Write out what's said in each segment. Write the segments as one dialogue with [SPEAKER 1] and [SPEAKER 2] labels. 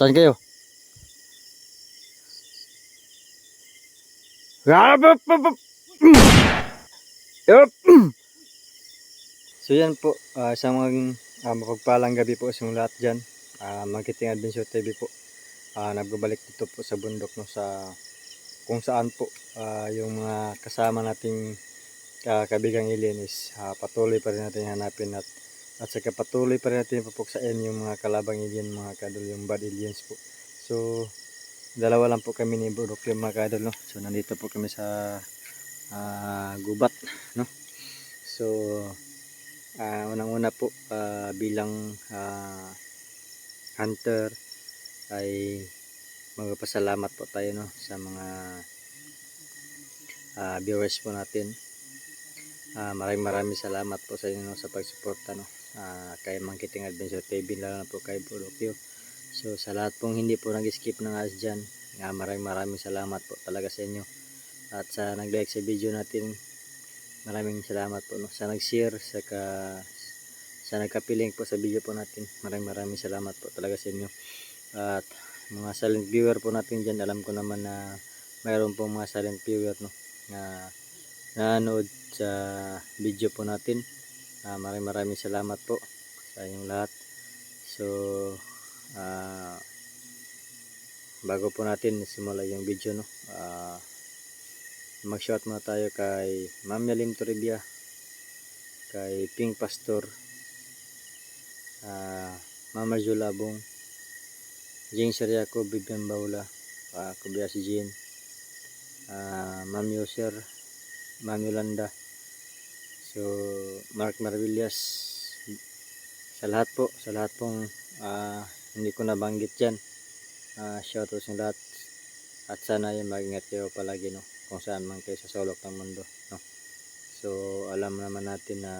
[SPEAKER 1] Saan kayo? So yan po, ah, sa mga ah, mapagpalang gabi po sa lahat dyan. Uh, Marketing Adventure TV po. Ah, nagbabalik dito po sa bundok no, sa kung saan po ah, yung mga kasama nating uh, kabigang alien is ah, patuloy pa rin natin hanapin at at saka patuloy pa rin natin papuksain yung mga kalabang alien mga kadol yung bad aliens po. So dalawa lang po kami ni Bro Doc yung mga kadol no. So nandito po kami sa ah, gubat no. So ah, unang-una po ah, bilang ah, hunter ay magpasalamat po tayo no sa mga ah, viewers po natin. Ah, maraming maraming salamat po sa inyo no, sa pagsuporta no. Ah, kay Mangkiting Adventure TV lalo na po kay Bulokyo. So sa lahat pong hindi po nag-skip ng ads dyan, ah, maraming maraming salamat po talaga sa inyo. At sa nag-like sa video natin, maraming salamat po no. Sa nag-share, sa ka sa nagkapiling po sa video po natin, maraming maraming salamat po talaga sa inyo. At mga silent viewer po natin dyan, alam ko naman na mayroon po mga silent viewer no na nanood sa video po natin. Ah, maraming maraming salamat po sa inyong lahat. So, ah, bago po natin simula yung video, no, ah, mag-shout muna tayo kay Ma'am Yalim Toribia, kay Pink Pastor, ah, Mama Julabong, Jing Sariaco, Bibian Baula, uh, Kubiasi Jean, ah, Ma'am Yoser, Ma'am Yolanda, So, Mark Marvillas, sa lahat po, sa lahat pong ah, hindi ko nabanggit dyan, uh, shout out sa lahat. At sana yung mag-ingat kayo palagi, no? Kung saan man kayo sa sulok ng mundo, no? So, alam naman natin na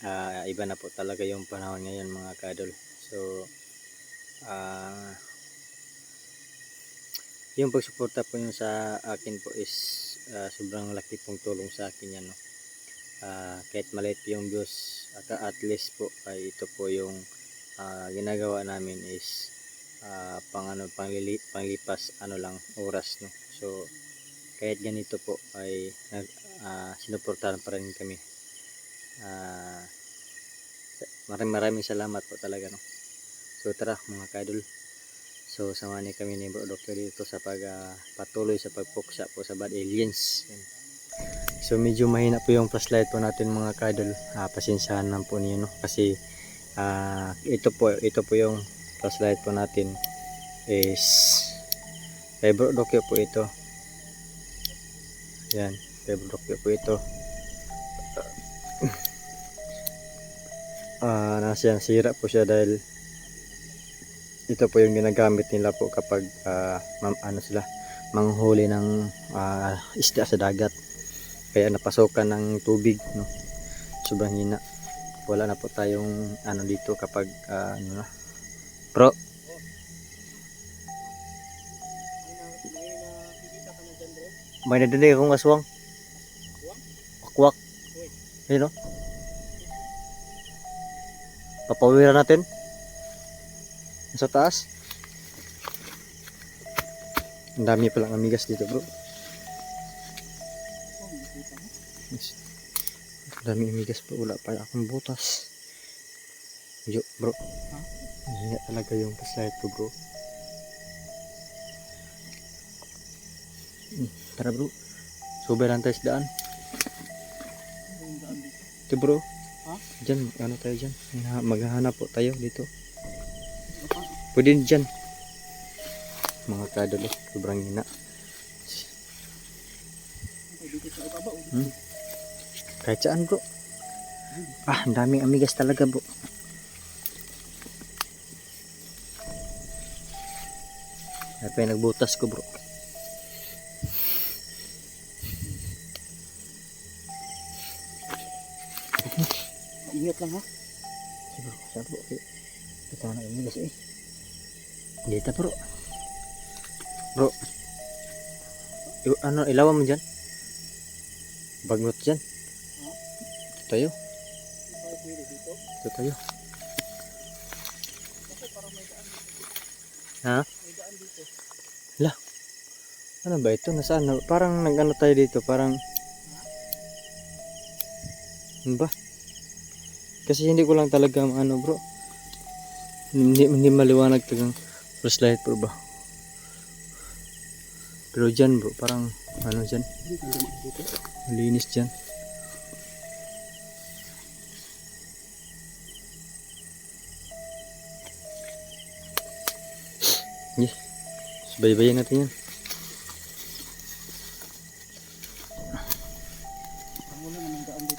[SPEAKER 1] ah, iba na po talaga yung panahon ngayon mga kadol. So, ah, yung pagsuporta po yung sa akin po is ah, sobrang laki pong tulong sa akin yan no. Ah, kahit maliit yung views at, at least po ay ito po yung ah, ginagawa namin is ah, pang ano panglili, panglipas ano lang oras no. So kahit ganito po ay nag ah, sinuportahan pa rin kami. Ah, maraming maraming salamat po talaga no. So tara mga kaidol. So samahan niyo kami ni Bro Dokyo dito sa pag ah, patuloy sa pagpuksa po sa bad aliens. Yan. So medyo mahina po yung flashlight po natin mga kadol. Ah, pasensyahan lang po niyo no kasi ah, ito po ito po yung flashlight po natin is kay Bro Dokyo po ito. Yan, kay Bro Dokyo po ito. Ah, nasa sira po siya dahil ito po yung ginagamit nila po kapag ah, mam- ano sila manghuli ng ah, isda sa dagat kaya napasokan ng tubig no sobrang hina wala na po tayong ano dito kapag ah, ano na bro may nadinig akong aswang wakwak ayun no papawira natin sa taas. Ang dami palang amigas dito, bro. Yes. Ang dami amigas pa. Wala pa akong butas. Yo, bro. Hinga talaga yung flashlight ko, bro. Hmm, Tara, bro. Subay lang tayo sa daan. Ito, bro.
[SPEAKER 2] Ha?
[SPEAKER 1] Diyan, ano tayo dyan? Maghahanap po tayo dito. Pwede dyan. Mga kadalo, sobrang hina.
[SPEAKER 2] Oh.
[SPEAKER 1] Hmm. Kahit saan bro. Ah, ang daming amigas talaga bro. Pa yung nagbutas ko bro.
[SPEAKER 2] Ingat lang ha.
[SPEAKER 1] Sige bro, sa bro. Ito na amigas eh. Dito bro. Bro. I- ano, ilawan mo dyan? Bagnot dyan. Ito tayo. Ito tayo. Ha?
[SPEAKER 2] Dito.
[SPEAKER 1] Ano ba ito? Nasaan? na- Parang nag-ano tayo dito. Parang... Ano ba? Kasi hindi ko lang talaga ano bro. Hindi, hindi maliwanag tagang flashlight bro ba. Pero dyan bro, parang ano dyan. Malinis dyan. Yeah. Subaybayan natin yan.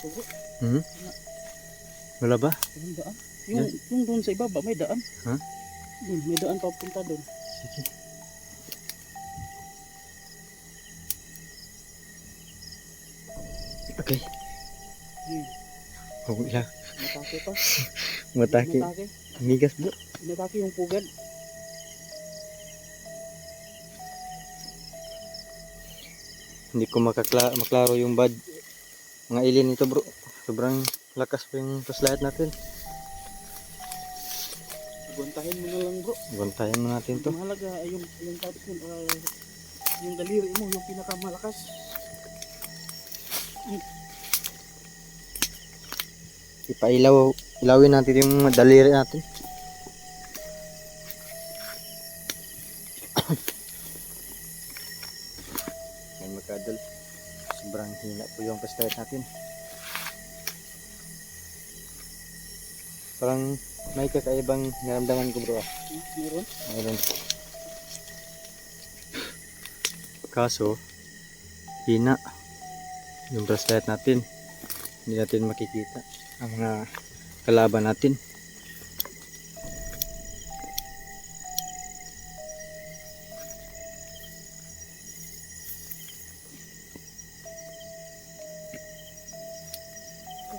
[SPEAKER 2] Bro.
[SPEAKER 1] Hmm? Wala ba?
[SPEAKER 2] Walang daan. Yung, yung doon sa ibaba, may daan.
[SPEAKER 1] Ha?
[SPEAKER 2] Hmm, may daan papunta doon.
[SPEAKER 1] Sige. Okay.
[SPEAKER 2] Hmm.
[SPEAKER 1] Huwag ila.
[SPEAKER 2] Matake pa.
[SPEAKER 1] Matake.
[SPEAKER 2] Matake.
[SPEAKER 1] Migas bro.
[SPEAKER 2] Matake yung pugad.
[SPEAKER 1] Hindi ko makakla maklaro yung bad. Mga alien ito bro. Sobrang lakas pa yung flashlight natin.
[SPEAKER 2] Guntahin mo na lang bro.
[SPEAKER 1] Bantayan mo natin to.
[SPEAKER 2] Mahalaga ay yung yung tawag ko, ah, yung daliri mo yung pinakamalakas.
[SPEAKER 1] Ipailaw, ilawin natin yung daliri natin. Yan magkadal. Sobrang hina po yung flashlight natin. Parang may kakaibang naramdaman ko bro. ah.
[SPEAKER 2] Meron?
[SPEAKER 1] Mayroon. Kaso, hina yung flashlight natin. Hindi natin makikita ang mga kalaban natin.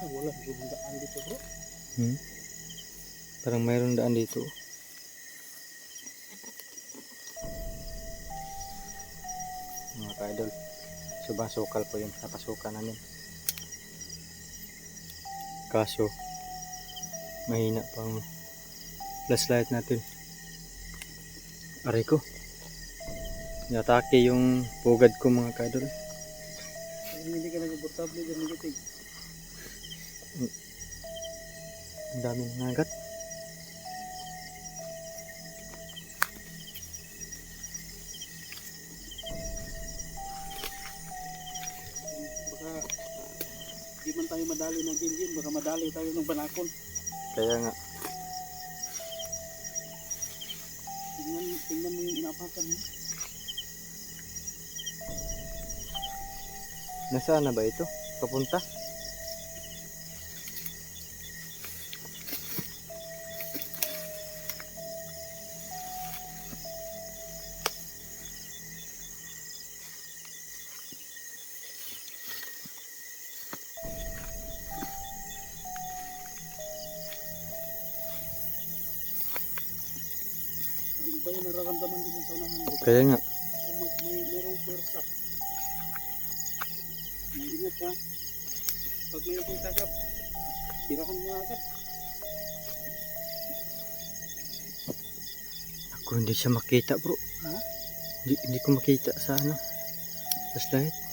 [SPEAKER 2] Wala daan dito bro.
[SPEAKER 1] Hmm? Parang mayroon daan dito. Mga ka-idol. Sobrang sukal po yung napasukan namin. Kaso, mahina pang flashlight natin. Aray ko. Natake yung pugad ko mga ka-idol.
[SPEAKER 2] Hindi ka nag-portable dyan negative.
[SPEAKER 1] Ang daming nagat.
[SPEAKER 2] Baka madali ng gilgil, baka madali tayo ng banakon.
[SPEAKER 1] Kaya nga,
[SPEAKER 2] Tingnan, tingnan mo yung inapakan mo.
[SPEAKER 1] nasaan na ba ito? Papunta?
[SPEAKER 2] Nararamdaman dito sa unahan bro.
[SPEAKER 1] Kaya nga,
[SPEAKER 2] Kung mag, may merong pwersa. Mag-ingat ka. Pag may nakita ka, tirahan mo agad.
[SPEAKER 1] Ako hindi siya makita bro.
[SPEAKER 2] Ha?
[SPEAKER 1] Hindi, hindi ko makita sa ano. Flashlight.
[SPEAKER 2] Alam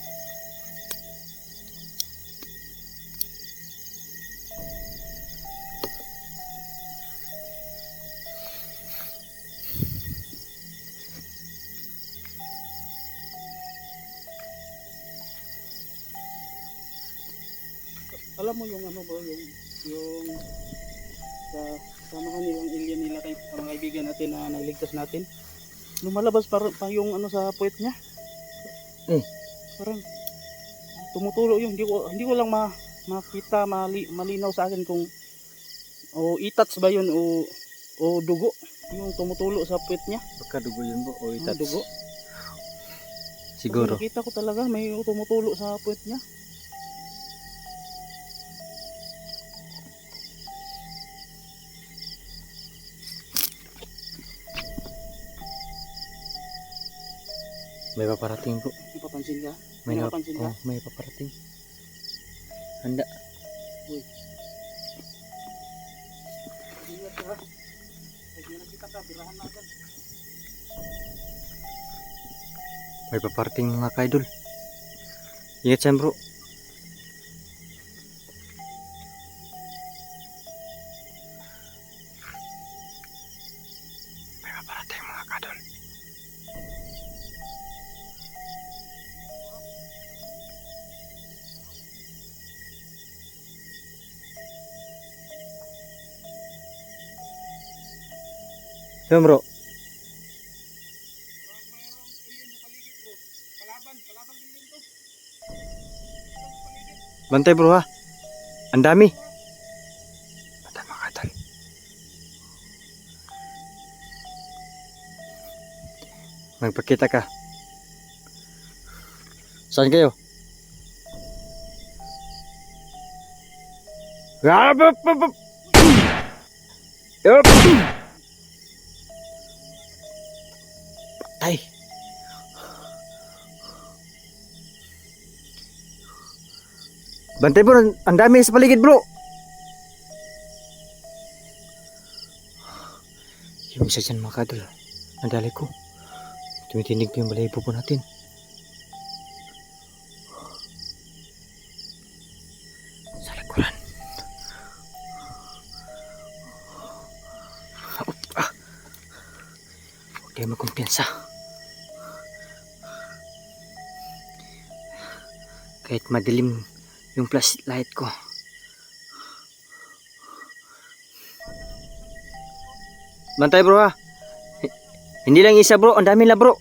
[SPEAKER 2] nagligtas natin. Lumalabas pa, pa yung ano sa puwet niya.
[SPEAKER 1] Eh.
[SPEAKER 2] Parang tumutulo yung hindi ko hindi ko lang ma, makita mali, malinaw sa akin kung o itats ba yun o o dugo yung tumutulo sa puwet niya.
[SPEAKER 1] Baka dugo yun bro. O itats.
[SPEAKER 2] dugo.
[SPEAKER 1] Siguro.
[SPEAKER 2] Nakita ko talaga may tumutulo sa puwet niya.
[SPEAKER 1] May paparating po.
[SPEAKER 2] Napapansin ka?
[SPEAKER 1] May,
[SPEAKER 2] May napansin ka?
[SPEAKER 1] oh, may paparating. Handa.
[SPEAKER 2] Ingat ka. Pag may nakita ka, birahan na agad.
[SPEAKER 1] May paparting mga kaidol. Ingat siya bro. Yan bro. Bantay bro ha. Ang dami. Bantay mga kadal. Magpakita ka. Saan kayo? Yup! Patay. Bantay bro, ang- dami sa paligid bro. Yung isa dyan mga kadol. Ang dali ko. Tumitinig pa yung balayibo po natin. Sa likuran. Ah. Huwag tayo magkumpiyansa. Kahit madilim yung flashlight ko. Bantay bro ha. Hindi lang isa bro, ang dami na bro.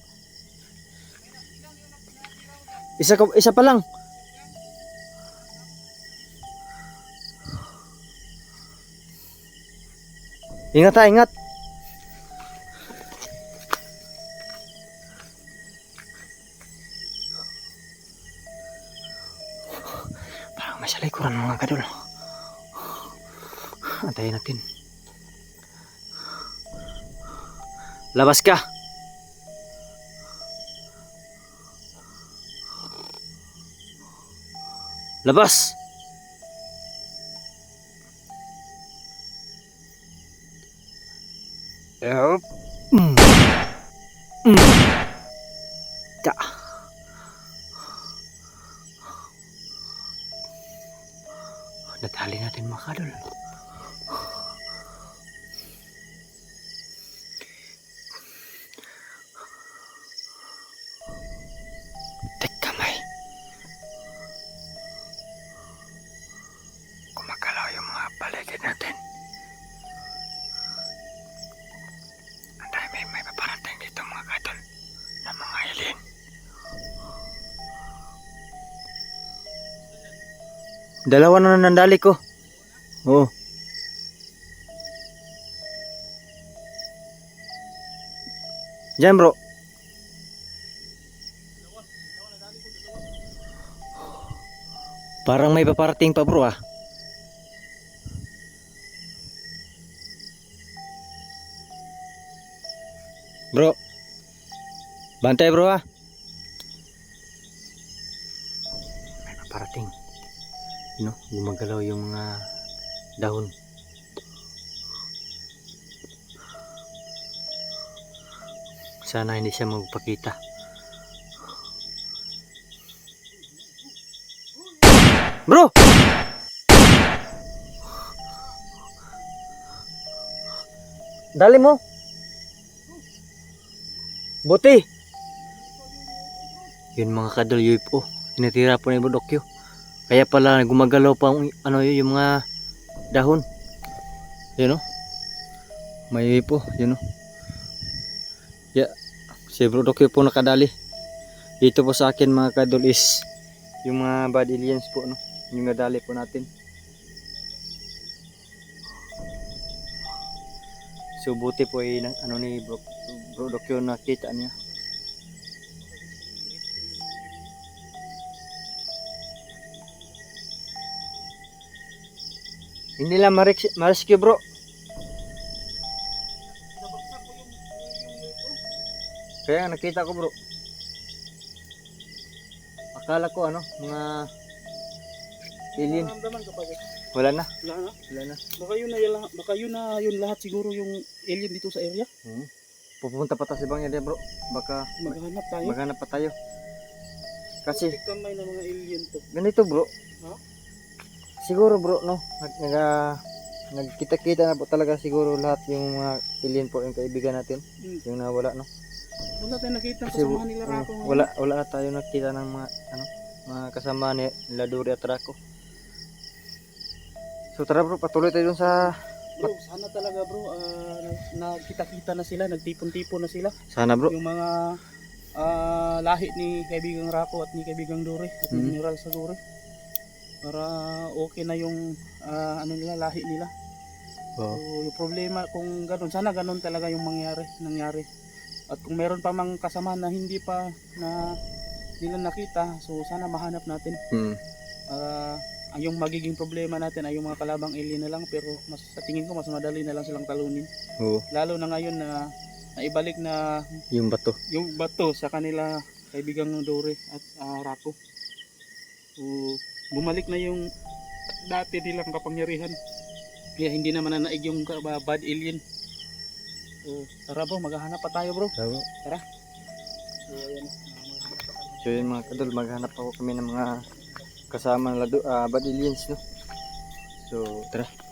[SPEAKER 1] Isa ka, isa pa lang. Ingat ha, ingat. Labas ka. Labas. Yup. Mm. Mm. Dalawa na nandali ko. Oo. Diyan bro. Parang may paparating pa bro ah. Bro. Bantay bro ah. Know, gumagalaw yung mga dahon. Sana hindi siya magpakita. Bro! Dali mo. Buti. Yun mga kadol UFO. Inatira po ni Budokyo. Kaya pala gumagalaw pa ano yun, yung mga dahon. Yun o. May UFO. Yun o. Yeah. Si Budokyo po nakadali. Dito po sa akin mga kadol is yung mga bad aliens po no. Yung nadali po natin. So buti po ay ano ni Bro, Bro Dokyo nakita niya. Hindi lang ma-rescue bro. Kaya nakita ko bro. Akala ko ano, mga alien. Wala na,
[SPEAKER 2] Wala na.
[SPEAKER 1] wala na.
[SPEAKER 2] Baka yun na yun, baka yun na yun lahat siguro yung alien dito sa area.
[SPEAKER 1] Hmm. pupunta pa tayo sa ibang area bro. Baka
[SPEAKER 2] Maghanap tayo.
[SPEAKER 1] maghanap pa tayo. Kasi
[SPEAKER 2] Kasi kamay ng mga alien to.
[SPEAKER 1] ganito bro.
[SPEAKER 2] Ha?
[SPEAKER 1] Siguro bro no, nag, nag nagkita-kita na po talaga siguro lahat yung mga alien po yung kaibigan natin,
[SPEAKER 2] Hmm.
[SPEAKER 1] yung nawala no.
[SPEAKER 2] Wala tayong nakita
[SPEAKER 1] Kasi
[SPEAKER 2] kasama nila
[SPEAKER 1] ano,
[SPEAKER 2] Rako. ngayon.
[SPEAKER 1] wala wala na tayo nakita ng mga ano, mga kasama ni Laduri at Rako. So tara bro, patuloy tayo dun sa
[SPEAKER 2] Bro, sana talaga bro, na- nagkita-kita na sila, nagtipon-tipon na sila.
[SPEAKER 1] sana bro.
[SPEAKER 2] Yung mga ah, lahi ni kaibigang Rako at ni kaibigang Dore at ni
[SPEAKER 1] Mhm.
[SPEAKER 2] General sa Dore. Para okay na yung ah, ano nila, lahi nila.
[SPEAKER 1] Oo.
[SPEAKER 2] So, yung problema kung ganun, sana ganun talaga yung mangyari, nangyari. At kung meron pa mang kasama na hindi pa na nila nakita, so sana mahanap natin.
[SPEAKER 1] Hmm.
[SPEAKER 2] Para ang yung magiging problema natin ay yung mga kalabang alien na lang pero mas sa tingin ko mas madali na lang silang talunin.
[SPEAKER 1] Oo,
[SPEAKER 2] Lalo na ngayon na naibalik na
[SPEAKER 1] yung bato.
[SPEAKER 2] yung bato sa kanila kaibigang Dore at ah, Rako. So, bumalik na yung dati nilang kapangyarihan. Kaya hindi naman na naig yung bad alien. So, tara bro, maghahanap pa tayo bro.
[SPEAKER 1] So,
[SPEAKER 2] So, ayan.
[SPEAKER 1] so yun mga kadol, maghanap ako kami ng mga kasama ng lado, ah, bad aliens no. So, tara.